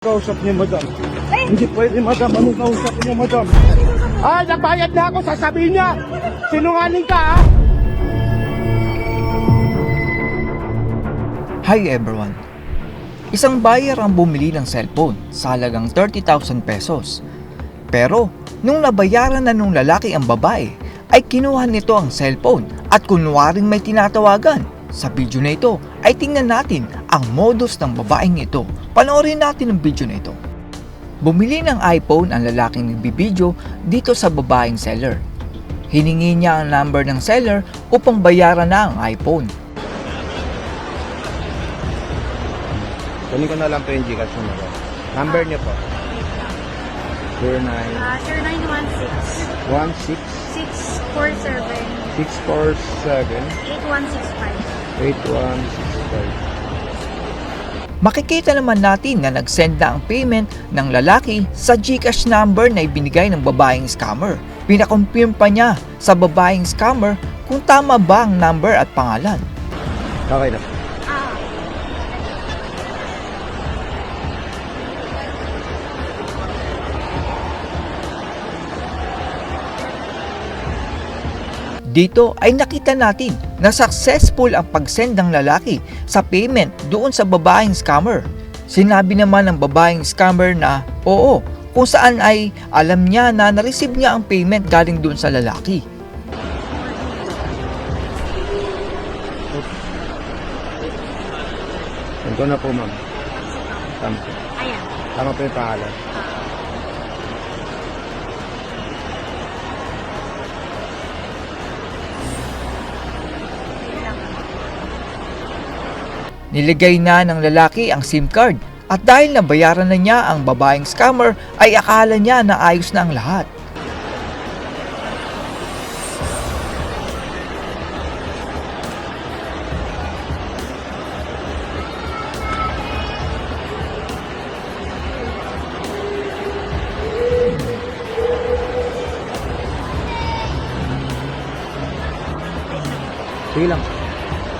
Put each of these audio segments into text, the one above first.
Kausap niyo, madam. Hindi pwede, madam. Anong kausap niyo, madam? Ay, nagbayad na ako. Sasabihin niya. Sinungaling ka, ha? Hi everyone! Isang buyer ang bumili ng cellphone sa halagang 30,000 pesos. Pero, nung nabayaran na nung lalaki ang babae, ay kinuha nito ang cellphone at kunwaring may tinatawagan. Sa video na ito ay tingnan natin ang modus ng babaeng ito. Panoorin natin ang video na ito. Bumili ng iPhone ang lalaking nagbibideo dito sa babaeng seller. Hiningi niya ang number ng seller upang bayaran na ang iPhone. Kunin ko na lang po yung Gcash mo. Number niyo po. 09 Ah, sir, 916 647 647 8165. 8165. Makikita naman natin na nag-send na ang payment ng lalaki sa GCash number na ibinigay ng babaeng scammer. Pinakonfirm pa niya sa babaeng scammer kung tama ba ang number at pangalan. Okay na. Dito ay nakita natin na successful ang pag-send ng lalaki sa payment doon sa babaeng scammer. Sinabi naman ng babaeng scammer na oo, kung saan ay alam niya na na-receive niya ang payment galing doon sa lalaki. Ko na po, ma'am. Tama po. ayan. Tama po yung pangalan. Niligay na ng lalaki ang SIM card at dahil nabayaran na niya ang babaeng scammer ay akala niya na ayos na ang lahat. Sige lang.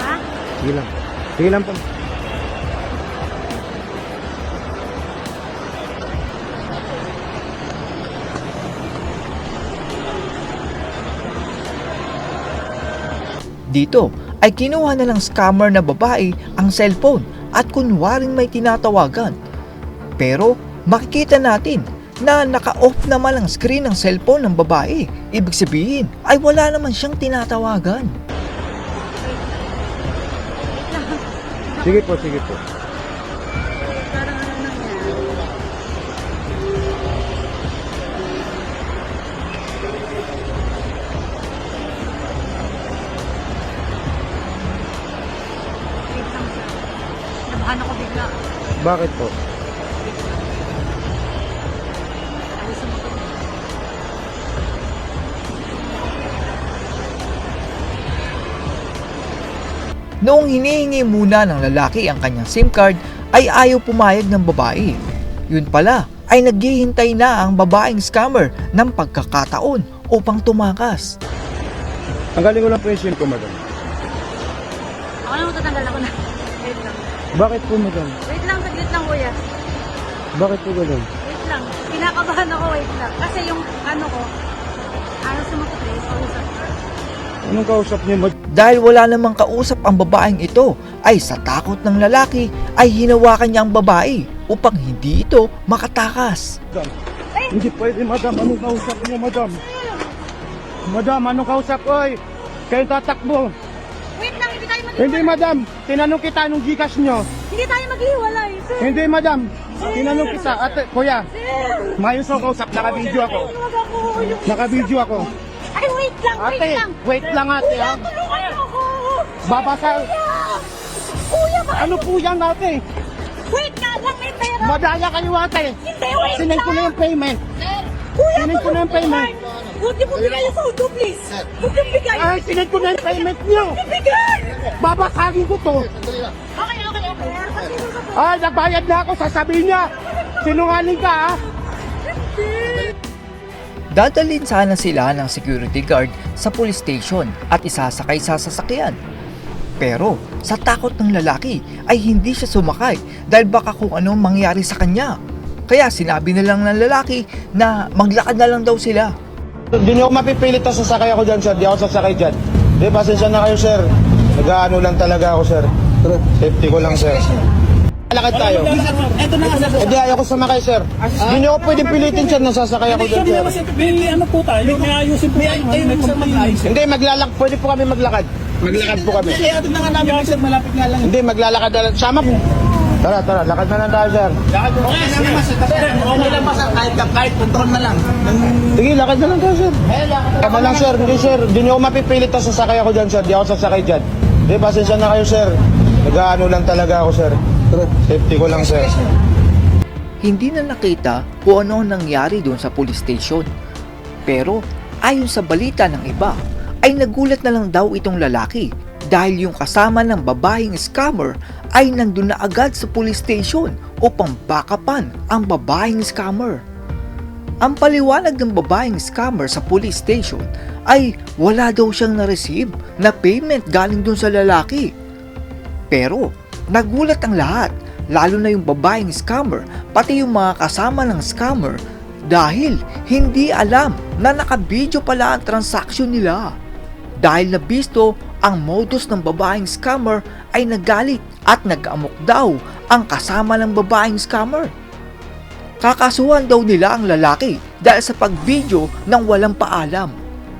Ha? Sige lang. Sige lang po. Dito ay kinuha na ng scammer na babae ang cellphone at kunwaring may tinatawagan. Pero makikita natin na naka-off naman ang screen ng cellphone ng babae. Ibig sabihin ay wala naman siyang tinatawagan. Sige po, sige po. Ano ako bigla. Bakit po? Noong hinihingi muna ng lalaki ang kanyang SIM card ay ayaw pumayag ng babae. Yun pala ay naghihintay na ang babaeng scammer ng pagkakataon upang tumakas. Tanggalin ko lang po yung SIM ko, madam. Ako na matatanggal ako na. Wait lang. Bakit po, madam? Wait lang, saglit lang kuya. Bakit po ganun? Wait lang. Kinakabahan ako, wait lang. Kasi yung ano ko, ano sumagot eh, kausap ko. Anong kausap niyo, madam? Dahil wala namang kausap ang babaeng ito, ay sa takot ng lalaki ay hinawakan niya ang babae upang hindi ito makatakas. Hindi pwede, madam. Anong kausap niyo, madam? Madam, anong kausap? Oy, kayo tatakbo. Wait lang, hindi tayo mag Hindi, madam. Tinanong kita anong Gcash nyo. Hindi tayo maghiwalay, sir. Hindi, madam. Tinanong kita. Ate, kuya, Sir! mayos ako kausap. Naka-video ako. Naka-video ako. Ay, wait lang, wait Ate, lang. wait lang ate, Kuya, ha? tulungan. Babasa. Kuya! Kuya, ba? Ano po yan, ate? Wait nga lang, may pera. Madaya kayo, ate. Hindi, wait Sinend lang. ko na yung payment. Kuya, Sinend ko na yung payment. Huwag niyo po bigay yung photo, please. Huwag niyo bigay. Ay, sinend ko na yung payment nyo. Bigay! Babasagin ko to. Okay, okay, okay. Ay, nagbayad na ako. Sasabihin niya. Sinungaling ka, ha? Dadalhin sana sila ng security guard sa police station at isasakay sa sasakyan. Pero sa takot ng lalaki ay hindi siya sumakay dahil baka kung ano mangyari sa kanya. Kaya sinabi na lang ng lalaki na maglakad na lang daw sila. Hindi niyo ako mapipilit na sasakay ako dyan, sir. Di ako sasakay dyan. Di, pasensya na kayo, sir. Nag-ano lang talaga ako, sir. Safety ko lang, sir. Lakad tayo. Ito na nga sir. Hindi, ayoko sumakay, sir. Hindi niyo ako pwedeng pilitin, sir, na sasakay ako dyan, Hindi sir. may ano po tayo, may ayusin po tayo. Hindi, maglalak. Pwede po kami maglakad. Maglakad po kami. Kaya ito na nga namin sir, malapit nga lang. Hindi, maglalakad na lang. Sama po. Tara, tara. Lakad na lang tayo, sir. Okay lang naman sir. Okay lang ba sir, kahit, kahit control na lang. Sige, lakad na lang tayo, sir. Tama lang, sir. Hindi, sir. Hindi niyo ako mapipilit na sasakay ako dyan, sir. Di ako sasakay dyan. Hindi, pasensya na kayo, sir. Nag-ano lang talaga ako, sir. Safety ko lang, sir. Hindi na nakita kung ano ang nangyari doon sa police station. Pero ayon sa balita ng iba, ay nagulat na lang daw itong lalaki dahil yung kasama ng babaeng scammer ay nandun na agad sa police station upang bakapan ang babaeng scammer. Ang paliwanag ng babaeng scammer sa police station ay wala daw siyang na-receive na payment galing dun sa lalaki. Pero nagulat ang lahat, lalo na yung babaeng scammer, pati yung mga kasama ng scammer dahil hindi alam na nakabidyo pala ang transaksyon nila. Dahil nabisto ang modus ng babaeng scammer ay nagalit at nag-amok daw ang kasama ng babaeng scammer. Kakasuhan daw nila ang lalaki dahil sa pagvideo ng walang paalam.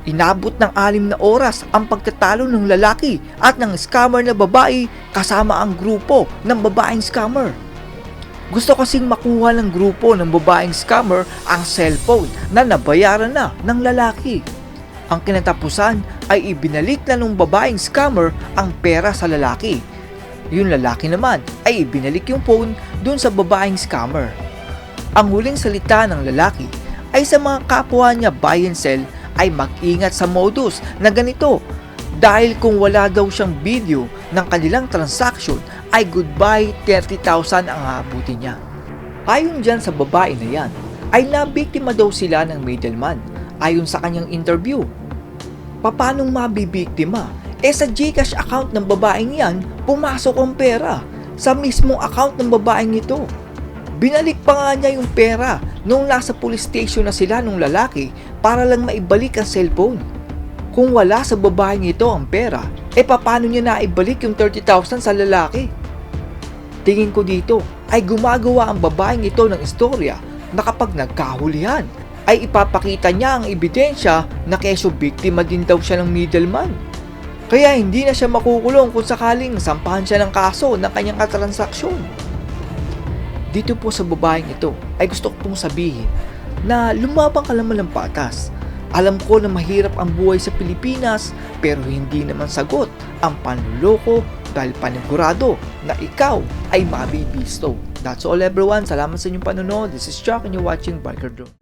Inabot ng alim na oras ang pagtatalo ng lalaki at ng scammer na babae kasama ang grupo ng babaeng scammer. Gusto kasing makuha ng grupo ng babaeng scammer ang cellphone na nabayaran na ng lalaki. Ang kinatapusan ay ibinalik na ng babaeng scammer ang pera sa lalaki. Yung lalaki naman ay ibinalik yung phone dun sa babaeng scammer. Ang huling salita ng lalaki ay sa mga kapwa niya buy and sell ay mag-ingat sa modus na ganito dahil kung wala daw siyang video ng kanilang transaction ay goodbye 30,000 ang aabuti niya. Ayon dyan sa babae na yan ay nabiktima daw sila ng middleman ayon sa kanyang interview. Paano mabibiktima? Eh sa Gcash account ng babaeng yan, pumasok ang pera sa mismong account ng babaeng ito. Binalik pa nga niya yung pera nung nasa police station na sila nung lalaki para lang maibalik ang cellphone. Kung wala sa babaeng ito ang pera, eh paano niya naibalik yung 30,000 sa lalaki? Tingin ko dito ay gumagawa ang babaeng ito ng istorya na kapag nagkahulihan ay ipapakita niya ang ebidensya na keso biktima din daw siya ng middleman. Kaya hindi na siya makukulong kung sakaling sampahan siya ng kaso ng kanyang katransaksyon. Dito po sa babaeng ito ay gusto ko pong sabihin na lumabang ka naman ng patas. Alam ko na mahirap ang buhay sa Pilipinas pero hindi naman sagot ang panluloko dahil panigurado na ikaw ay mabibisto. That's all everyone. Salamat sa inyong panonood. This is Chuck and you're watching Biker Drone.